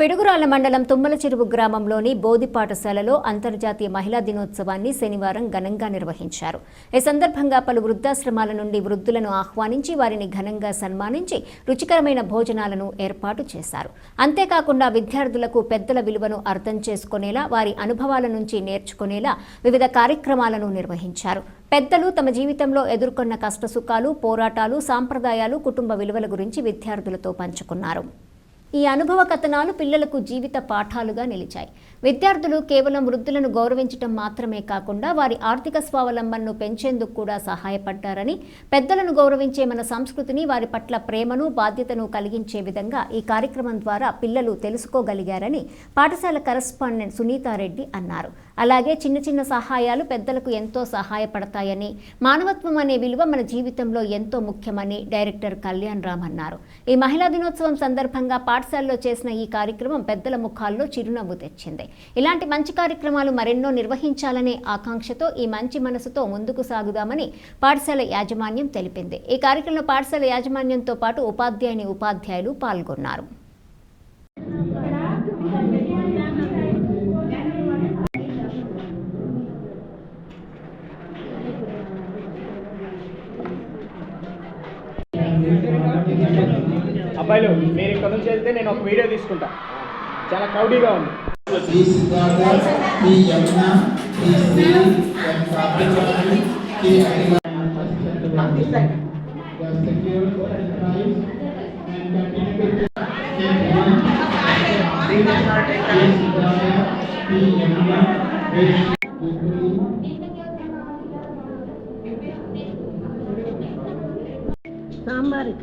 పెడుగురాల మండలం తుమ్మల చెరువు గ్రామంలోని బోధి పాఠశాలలో అంతర్జాతీయ మహిళా దినోత్సవాన్ని శనివారం ఘనంగా నిర్వహించారు. ఈ సందర్భంగా పలు వృద్ధాశ్రమాల నుండి వృద్ధులను ఆహ్వానించి వారిని ఘనంగా సన్మానించి రుచికరమైన భోజనాలను ఏర్పాటు చేశారు. అంతేకాకుండా విద్యార్థులకు పెద్దల విలువను అర్థం చేసుకునేలా వారి అనుభవాల నుంచి నేర్చుకునేలా వివిధ కార్యక్రమాలను నిర్వహించారు. పెద్దలు తమ జీవితంలో ఎదుర్కొన్న కష్టసుఖాలు పోరాటాలు సాంప్రదాయాలు కుటుంబ విలువల గురించి విద్యార్థులతో పంచుకున్నారు. ఈ అనుభవ కథనాలు పిల్లలకు జీవిత పాఠాలుగా నిలిచాయి. విద్యార్థులు కేవలం వృద్ధులను గౌరవించటం మాత్రమే కాకుండా వారి ఆర్థిక స్వావలంబనను పెంచేందుకు కూడా సహాయపడ్డారని పెద్దలను గౌరవించే మన సంస్కృతిని వారి పట్ల ప్రేమను బాధ్యతను కలిగించే విధంగా ఈ కార్యక్రమం ద్వారా పిల్లలు తెలుసుకోగలిగారని పాఠశాల కరస్పాండెంట్ సునీతారెడ్డి అన్నారు. అలాగే చిన్న చిన్న సహాయాలు పెద్దలకు ఎంతో సహాయపడతాయని మానవత్వం అనే విలువ మన జీవితంలో ఎంతో ముఖ్యమని డైరెక్టర్ కళ్యాణ్ రామ్ అన్నారు ఈ మహిళా దినోత్సవం సందర్భంగా పాఠశాలలో చేసిన ఈ కార్యక్రమం పెద్దల ముఖాల్లో చిరునవ్వు తెచ్చింది. ఇలాంటి మంచి కార్యక్రమాలు మరెన్నో నిర్వహించాలనే ఆకాంక్షతో ఈ మంచి మనసుతో ముందుకు సాగుదామని పాఠశాల యాజమాన్యం తెలిపింది. ఈ కార్యక్రమంలో పాఠశాల యాజమాన్యంతో పాటు ఉపాధ్యాయుని ఉపాధ్యాయులు పాల్గొన్నారు. అబ్బాయిలు మీరు ఇక్కడ నుంచి వెళ్తే నేను ఒక వీడియో తీసుకుంటా. చాలా కౌడీగా ఉంది. సాంబారిక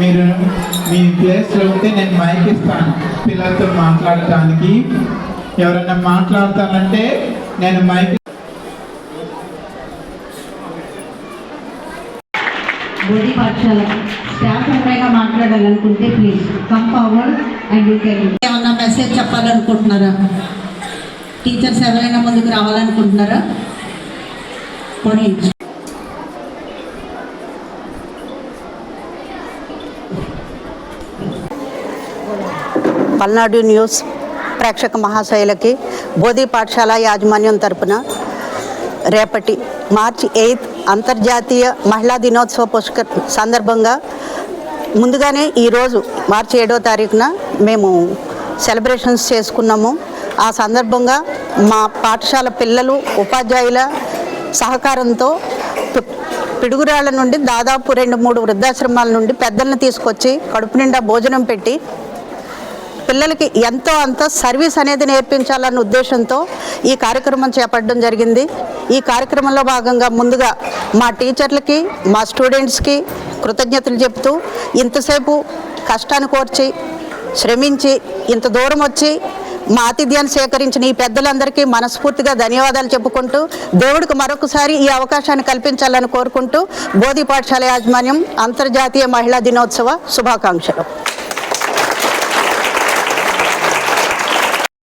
మీరు మీ ప్లేస్లో ఉంటే నేను మైక్ ఇస్తాను. పిల్లలతో మాట్లాడటానికి. ఎవరైనా మాట్లాడతానంటే నేను మైక్ బోధి పాఠశాల స్టాఫ్ ఎవరైనా మాట్లాడాలనుకుంటే please come forward and you can ఏమన్నా మెసేజ్ చెప్పాలనుకుంటున్నారా? టీచర్స్ ఎవరైనా ముందుకు రావాలనుకుంటున్నారా? పోనీ. పల్నాడు న్యూస్ ప్రేక్షక మహాశైలకి బోధి పాఠశాల యాజమాన్యం తరపున రేపటి మార్చి ఎయిత్ అంతర్జాతీయ మహిళా దినోత్సవ పుష్క సందర్భంగా ముందుగానే ఈరోజు మార్చి ఏడో తారీఖున మేము సెలబ్రేషన్స్ చేసుకున్నాము. ఆ సందర్భంగా మా పాఠశాల పిల్లలు ఉపాధ్యాయుల సహకారంతో పి- పిడుగురాళ్ళ నుండి దాదాపు రెండు మూడు వృద్ధాశ్రమాల నుండి పెద్దలను తీసుకొచ్చి కడుపు నిండా భోజనం పెట్టి పిల్లలకి ఎంతో అంత సర్వీస్ అనేది నేర్పించాలన్న ఉద్దేశంతో ఈ కార్యక్రమం చేపట్టడం జరిగింది. ఈ కార్యక్రమంలో భాగంగా ముందుగా మా టీచర్లకి మా స్టూడెంట్స్కి కృతజ్ఞతలు చెప్తూ ఇంతసేపు కష్టాన్ని కోర్చి శ్రమించి ఇంత దూరం వచ్చి మా ఆతిథ్యాన్ని సేకరించిన ఈ పెద్దలందరికీ మనస్ఫూర్తిగా ధన్యవాదాలు చెప్పుకుంటూ దేవుడికి మరొకసారి ఈ అవకాశాన్ని కల్పించాలని కోరుకుంటూ బోధి పాఠశాల యాజమాన్యం అంతర్జాతీయ మహిళా దినోత్సవ శుభాకాంక్షలు.